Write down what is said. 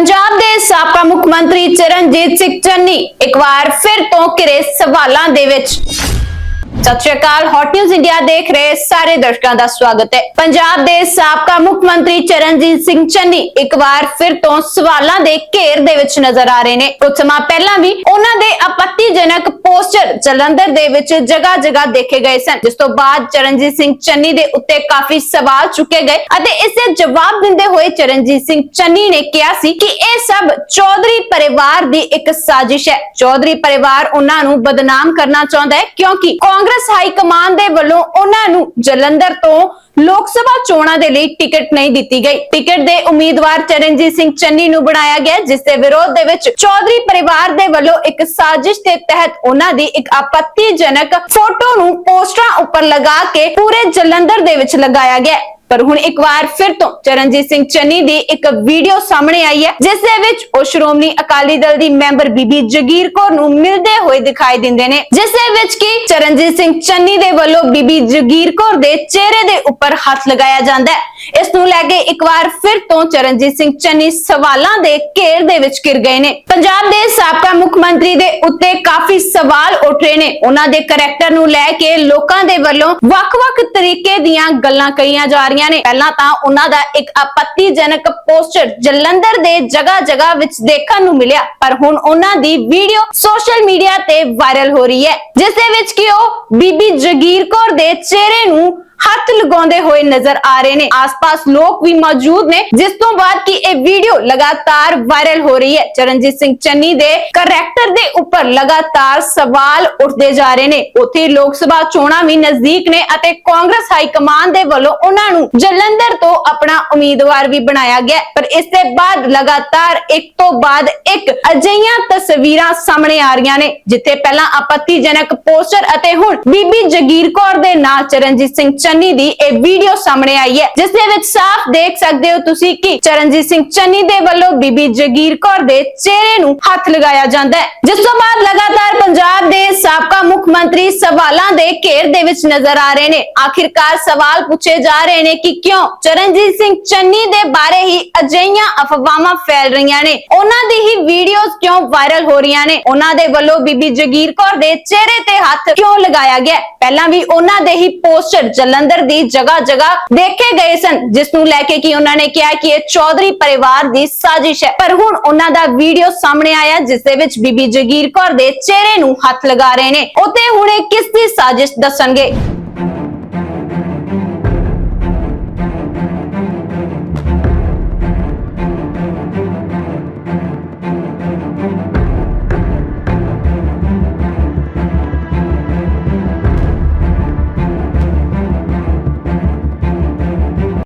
ਪੰਜਾਬ ਦੇ ਸਾਬਕਾ ਮੁੱਖ ਮੰਤਰੀ ਚਰਨਜੀਤ ਸਿੰਘ ਚੰਨੀ ਇੱਕ ਵਾਰ ਫਿਰ ਤੋਂ ਘਿਰੇ ਸਵਾਲਾਂ ਦੇ ਵਿੱਚ। ਸਤਿ ਸ਼੍ਰੀ ਅਕਾਲ ਹੌਟ ਨਿਊਜ਼ ਇੰਡੀਆ ਦੇਖ ਰਹੇ ਸਾਰੇ ਦਰਸ਼ਕਾਂ ਦਾ ਸਵਾਗਤ ਹੈ। ਪੰਜਾਬ ਦੇ ਸਾਬਕਾ ਮੁੱਖ ਮੰਤਰੀ ਚਰਨਜੀਤ ਸਿੰਘ ਚੰਨੀ ਇੱਕ ਵਾਰ ਫਿਰ ਤੋਂ ਸਵਾਲਾਂ ਦੇ ਘੇਰ ਦੇ ਵਿੱਚ ਨਜ਼ਰ ਆ ਰਹੇ ਨੇ। ਕੁਝ ਸਮਾਂ ਪਹਿਲਾਂ ਵੀ ਉਹਨਾਂ ਦੇ ਆਪੱਤੀਜਨਕ ਪੋਸਟਰ ਜਲੰਧਰ ਦੇ ਵਿੱਚ ਜਗ੍ਹਾ ਜਗ੍ਹਾ ਦੇਖੇ ਗਏ ਸਨ, ਜਿਸ ਤੋਂ ਬਾਅਦ ਚਰਨਜੀਤ ਸਿੰਘ ਚੰਨੀ ਦੇ ਉੱਤੇ ਕਾਫੀ ਸਵਾਲ ਚੁੱਕੇ ਗਏ ਅਤੇ ਇਸ ਦੇ ਜਵਾਬ ਦਿੰਦੇ ਹੋਏ ਚਰਨਜੀਤ ਸਿੰਘ ਚੰਨੀ ਨੇ ਕਿਹਾ ਸੀ ਕਿ ਇਹ ਸਭ ਚੌਧਰੀ ਪਰਿਵਾਰ ਦੀ ਇੱਕ ਸਾਜ਼ਿਸ਼ ਹੈ। ਚੌਧਰੀ ਪਰਿਵਾਰ ਉਹਨਾਂ ਨੂੰ ਬਦਨਾਮ ਕਰਨਾ ਚਾਹੁੰਦਾ ਹੈ, ਕਿਉਂਕਿ ਕਾਂਗਰਸ ਹਾਈ ਕਮਾਂਡ ਦੇ ਵੱਲੋਂ ਉਹਨਾਂ ਨੂੰ ਜਲੰਧਰ ਤੋਂ ਲੋਕ ਸਭਾ ਚੋਣਾਂ ਦੇ ਲਈ ਟਿਕਟ ਨਹੀਂ ਦਿੱਤੀ ਗਈ। ਟਿਕਟ ਦੇ ਉਮੀਦਵਾਰ ਚਰਨਜੀਤ ਸਿੰਘ ਚੰਨੀ ਨੂੰ ਬਣਾਇਆ ਗਿਆ, ਜਿਸ ਦੇ ਵਿਰੋਧ ਦੇ ਵਿੱਚ ਚੌਧਰੀ ਪਰਿਵਾਰ ਦੇ ਵੱਲੋਂ ਇੱਕ ਸਾਜ਼ਿਸ਼ ਦੇ ਤਹਿਤ ਉਹਨਾਂ ਦੀ ਇੱਕ ਆਪੱਤੀਜਨਕ ਫੋਟੋ ਨੂੰ ਪੋਸਟਰਾਂ ਉੱਪਰ ਲਗਾ ਕੇ ਪੂਰੇ ਜਲੰਧਰ ਦੇ ਵਿੱਚ ਲਗਾਇਆ ਗਿਆ। ਪਰ ਹੁਣ ਇੱਕ ਵਾਰ ਫਿਰ ਤੋਂ ਚਰਨਜੀਤ ਸਿੰਘ ਚੰਨੀ ਦੀ ਇੱਕ ਵੀਡੀਓ ਸਾਹਮਣੇ ਆਈ ਹੈ, ਜਿਸ ਦੇ ਵਿੱਚ ਉਹ ਸ਼੍ਰੋਮਣੀ ਅਕਾਲੀ ਦਲ ਦੀ ਮੈਂਬਰ ਬੀਬੀ ਜਗੀਰ ਕੌਰ ਨੂੰ ਮਿਲਦੇ ਹੋਏ ਦਿਖਾਈ ਦਿੰਦੇ ਨੇ, ਜਿਸ ਦੇ ਵਿੱਚ ਕਿ ਚਰਨਜੀਤ ਸਿੰਘ ਚੰਨੀ ਦੇ ਵੱਲੋਂ ਬੀਬੀ ਜਗੀਰ ਕੌਰ ਦੇ ਚਿਹਰੇ ਦੇ ਉੱਪਰ ਹੱਥ ਲਗਾਇਆ ਜਾਂਦਾ ਹੈ। ਇਸ ਨੂੰ ਲੈ ਕੇ ਇੱਕ ਵਾਰ ਫਿਰ ਤੋਂ ਚਰਨਜੀਤ ਸਿੰਘ ਚੰਨੀ ਸਵਾਲਾਂ ਦੇ ਘੇਰ ਦੇ ਵਿੱਚ ਘਿਰ ਗਏ ਨੇ। ਪੰਜਾਬ ਦੇ ਸਾਬਕਾ ਮੁੱਖ ਮੰਤਰੀ ਦੇ ਉੱਤੇ ਕਾਫੀ ਸਵਾਲ ਉੱਠ ਰਹੇ ਨੇ। ਉਹਨਾਂ ਦੇ ਕਰੈਕਟਰ ਨੂੰ ਲੈ ਕੇ ਲੋਕਾਂ ਦੇ ਵੱਲੋਂ ਵੱਖ-ਵੱਖ ਤਰੀਕੇ ਦੀਆਂ ਗੱਲਾਂ ਕਹੀਆਂ ਜਾ ਰਹੀਆਂ ਨੇ। ਪਹਿਲਾਂ ਤਾਂ ਉਹਨਾਂ ਦਾ ਇੱਕ ਆਪੱਤੀਜਨਕ ਪੋਸਟਰ ਜਲੰਧਰ ਦੇ ਜਗ੍ਹਾ-ਜਗ੍ਹਾ ਵਿੱਚ ਦੇਖਣ ਨੂੰ ਮਿਲਿਆ। ਪਰ ਹੁਣ ਉਹਨਾਂ ਦੀ ਵੀਡੀਓ ਸੋਸ਼ਲ ਮੀਡੀਆ ਤੇ ਵਾਇਰਲ ਹੋ ਰਹੀ ਹੈ। ਜਿਸ ਦੇ ਵਿੱਚ ਕਿ ਉਹ ਬੀਬੀ ਜਗੀਰ ਕੌਰ ਦੇ ਚਿਹਰੇ ਨੂੰ ਹੱਥ ਲਗਾਉਂਦੇ ਹੋਏ ਨਜ਼ਰ ਆ ਰਹੇ ਨੇ। ਆਸ-ਪਾਸ ਲੋਕ ਵੀ ਮੌਜੂਦ ਨੇ, ਜਿਸ ਤੋਂ ਬਾਅਦ ਕਿ ਇਹ ਵੀਡੀਓ ਲਗਾਤਾਰ ਵਾਇਰਲ ਹੋ ਰਹੀ ਹੈ। ਚਰਨਜੀਤ ਸਿੰਘ ਚੰਨੀ ਦੇ ਕਰੈਕਟਰ ਦੇ ਉੱਪਰ ਲਗਾਤਾਰ ਸਵਾਲ ਉੱਠਦੇ ਜਾ ਰਹੇ ਨੇ। ਉੱਥੇ ਲੋਕ ਸਭਾ ਚੋਣਾਂ ਵੀ ਨਜ਼ਦੀਕ ਨੇ ਅਤੇ ਕਾਂਗਰਸ ਹਾਈ ਕਮਾਂਡ ਦੇ ਵੱਲੋਂ ਉਹਨਾਂ ਨੂੰ ਜਲੰਧਰ ਤੋਂ ਆਪਣਾ ਉਮੀਦਵਾਰ ਵੀ ਬਣਾਇਆ ਗਿਆ ਪਰ ਇਸ ਦੇ ਬਾਅਦ ਲਗਾਤਾਰ ਇੱਕ ਤੋਂ ਬਾਅਦ ਇੱਕ ਅਜਿਹੀਆਂ ਤਸਵੀਰਾਂ ਸਾਹਮਣੇ ਆ ਰਹੀਆਂ ਨੇ, ਜਿੱਥੇ ਪਹਿਲਾਂ ਆਪੱਤੀਜਨਕ ਪੋਸਟਰ ਅਤੇ ਹੁਣ ਬੀਬੀ ਜਗੀਰ ਕੌਰ ਦੇ ਨਾਂ ਚਰਨਜੀਤ ਸਿੰਘ ਚੰਨੀ ਦੀ ਇਹ ਵੀਡੀਓ ਸਾਹਮਣੇ ਆਈ ਹੈ, ਜਿਸ ਦੇ ਵਿੱਚ ਸਾਫ਼ ਦੇਖ ਸਕਦੇ ਹੋ ਤੁਸੀਂ ਕਿ ਚਰਨਜੀਤ ਸਿੰਘ ਚੰਨੀ ਦੇ ਵੱਲੋਂ ਬੀਬੀ ਜਗੀਰ ਕੌਰ ਦੇ ਚਿਹਰੇ ਨੂੰ ਹੱਥ ਲਗਾਇਆ ਜਾਂਦਾ ਹੈ। ਜਿਸ ਤੋਂ ਬਾਅਦ ਲਗਾਤਾਰ ਪੰਜਾਬ ਦੇ ਸਾਬਕਾ ਮੁੱਖ ਮੰਤਰੀ ਸਵਾਲਾਂ ਦੇ ਘੇਰ ਦੇ ਵਿੱਚ ਨਜ਼ਰ ਆ ਰਹੇ ਨੇ। ਆਖਿਰਕਾਰ ਸਵਾਲ ਪੁੱਛੇ ਜਾ ਰਹੇ ਨੇ ਕਿ ਕਿਉਂ ਚਰਨਜੀਤ ਸਿੰਘ ਚੰਨੀ ਦੇ ਬਾਰੇ ਹੀ ਅਜਿਹੀਆਂ ਅਫਵਾਹਾਂ ਫੈਲ ਰਹੀਆਂ ਨੇ। ਉਹਨਾਂ ਦੀ ਹੀ ਵੀਡੀਓਜ਼ ਕਿਉਂ ਵਾਇਰਲ ਹੋ ਰਹੀਆਂ ਨੇ? ਉਹਨਾਂ ਦੇ ਵੱਲੋਂ ਬੀਬੀ ਜਗੀਰ ਕੌਰ ਦੇ ਚਿਹਰੇ ਤੇ ਹੱਥ ਕਿਉਂ ਲਗਾਇਆ ਗਿਆ ਪਹਿਲਾਂ ਵੀ ਉਹਨਾਂ ਦੇ ਹੀ ਪੋਸਟਰ ਚੱਲਣ ਜਲੰਧਰ ਦੀ ਜਗ੍ਹਾ ਜਗ੍ਹਾ ਦੇਖੇ ਗਏ ਸਨ, ਜਿਸ ਨੂੰ ਲੈ ਕੇ ਕਿ ਉਹਨਾਂ ਨੇ ਕਿਹਾ ਕਿ ਇਹ ਚੌਧਰੀ ਪਰਿਵਾਰ ਦੀ ਸਾਜ਼ਿਸ਼ ਹੈ। ਪਰ ਹੁਣ ਉਹਨਾਂ ਦਾ ਵੀਡੀਓ ਸਾਹਮਣੇ ਆਇਆ, ਜਿਸ ਦੇ ਵਿੱਚ ਬੀਬੀ ਜਗੀਰ ਕੌਰ ਦੇ ਚਿਹਰੇ ਨੂੰ ਹੱਥ ਲਗਾ ਰਹੇ ਨੇ। ਉਤੇ ਹੁਣ ਇਹ ਕਿਸ ਦੀ ਸਾਜ਼ਿਸ਼ ਦੱਸਣਗੇ?